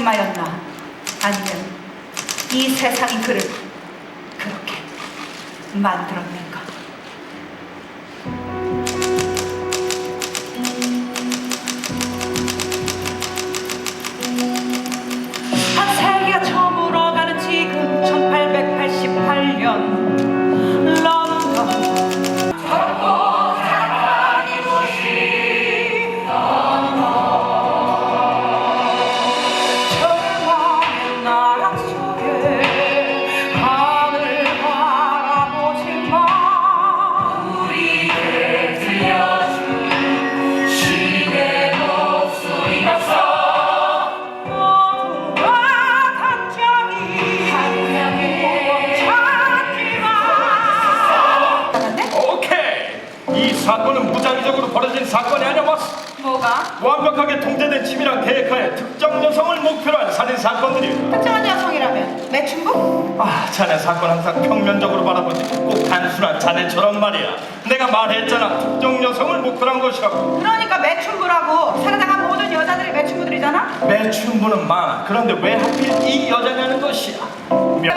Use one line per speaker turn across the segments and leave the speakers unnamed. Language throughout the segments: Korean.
살인마였나? 아니면 이 세상이 그를 그렇게 만들었는가?
사건은 무작위적으로 벌어진 사건이 아니야, 보스.
뭐가?
완벽하게 통제된 팀이랑 계획하에 특정 여성을 목표로 한 살인 사건들이야.
특정한 여성이라면 매춘부?
아, 자네 사건 항상 평면적으로 바라보지. 꼭 단순한 자네처럼 말이야. 내가 말했잖아. 특정 여성을 목표로 한 것이라고.
그러니까 매춘부라고 살아나간 모든 여자들이 매춘부들이잖아?
매춘부는 많아. 그런데 왜 하필 이 여자냐는 것이야. 명-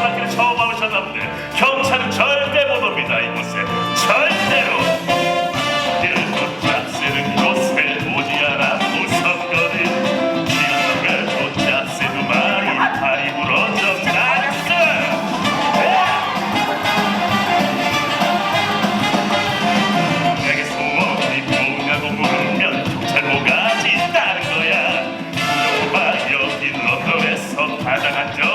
나한테 처음 본데 경찰은 절대 못 옵니다 이곳에. 절대로. 이런 짝새는 곳에 오지 않아 무섭거든 또 짝새도 많이 다리 부러져 여기 런던에서 가장 안전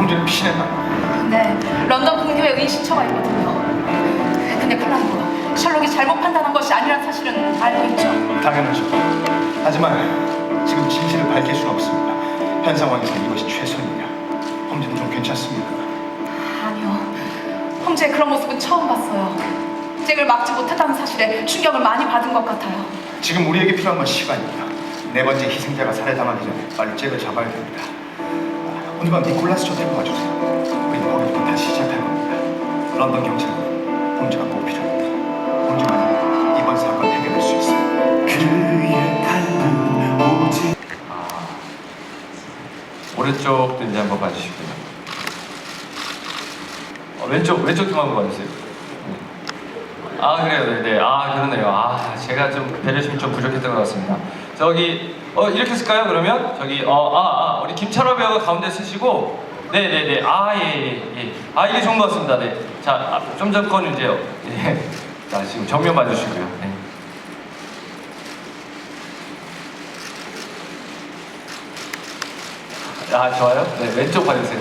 범죄는 피신했나
네 런던 근교에 은신처가 있거든요 근데 큰일 난 거. 셜록이 잘못 판단한 것이 아니란 사실은 알고 있죠
당연하죠. 하지만 지금 진실을 밝힐 수는 없습니다. 현 상황에서 이것이 최선이냐. 범죄는 좀 괜찮습니다.
아니요 홈즈의 그런 모습은 처음 봤어요 잭을 막지 못했다는 사실에 충격을 많이 받은 것 같아요
지금 우리에게 필요한 건 시간입니다. 네 번째 희생자가 살해당하기 전에 빨리 잭을 잡아야 됩니다. 아, 오늘 밤 니콜라스 저택으로 와주세요. 우리는 거기부터 다시 시작할 겁니다. 런던 경찰은 범죄가 꼭 필요합니다. 범죄만이 이번 사건 해결할 수 있습니다.
그의 닮은 오직
오른쪽도 이제 한번 봐주시고요. 어, 왼쪽 왼쪽 좀 한번 봐주세요. 네. 아 그래요, 네, 네. 아 그러네요. 아 제가 좀 배려심이 좀 부족했던 것 같습니다. 저기 어 이렇게 쓸까요? 그러면 저기 어아 아, 우리 김철호 배우가 가운데 쓰시고 네 네 네 아 예 예 예, 예. 아 이게 좋은 것 같습니다. 네. 자좀 전 거는 이제요. 예. 자 지금 정면 봐주시고요. 네. 아 좋아요? 네 왼쪽 봐주세요.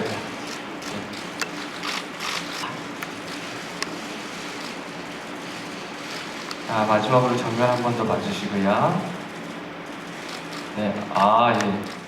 자 마지막으로 정면 한 번 더 봐주시고요. 네, 아 예.